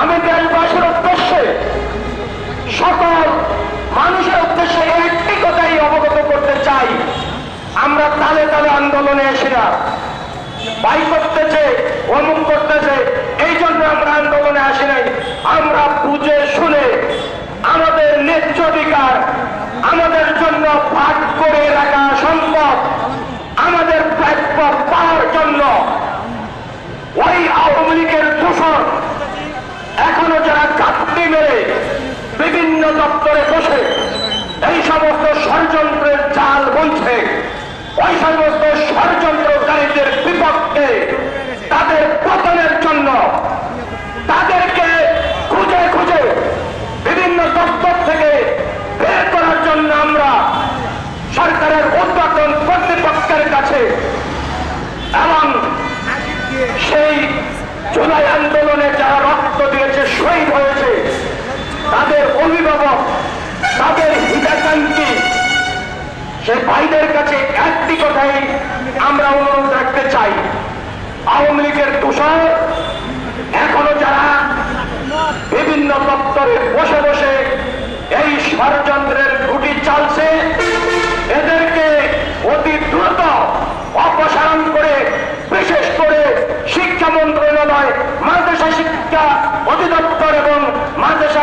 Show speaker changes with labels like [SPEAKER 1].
[SPEAKER 1] আমি দেশবাসীর উদ্দেশ্যে, সকল মানুষের উদ্দেশ্যে একটি কথাই অবগত করতে চাই। আমরা তালে তালে আন্দোলনে এসে না। বাই করতেছে, অমুক করতেছে, এই জন্য আমরা আন্দোলনে আসি নাই। আমরা বুঝে শুনে আমাদের ন্যায্য অধিকার, আমাদের জন্য ভাগ করে রাখা সম্ভব, আমাদের প্রাপ্য পাওয়ার জন্য। কাপড়ি মেরে বিভিন্ন দপ্তরে বসে এই সমস্ত ষড়যন্ত্রের জাল বলছে ওই সমস্ত ষড়যন্ত্রকারীদের বিপক্ষে তাদের পতনের জন্য তাদেরকে খুঁজে খুঁজে বিভিন্ন দপ্তর থেকে বের করার জন্য আমরা সরকারের উদ্বোধন কর্তৃপক্ষের কাছে এবং সেই জুলাই আন্দোলনে যারা রক্ত দিয়েছে, শহীদ হয়েছে তাদের অভিভাবক তাদের হিতাকাঙ্ক্ষী সে ভাইদের কাছে একটি কথাই আমরা অনুরোধ রাখতে চাই। আওয়ামী লীগের তুষার, এখনও যারা বিভিন্ন দপ্তরে বসে বসে এই ষড়যন্ত্রের গুটি চালছে, এদেরকে অতি দ্রুত অপসারণ করে, বিশেষ করে শিক্ষা মন্ত্রণালয়, মাদ্রাসা শিক্ষা অধিদপ্তর এবং মাদ্রাসা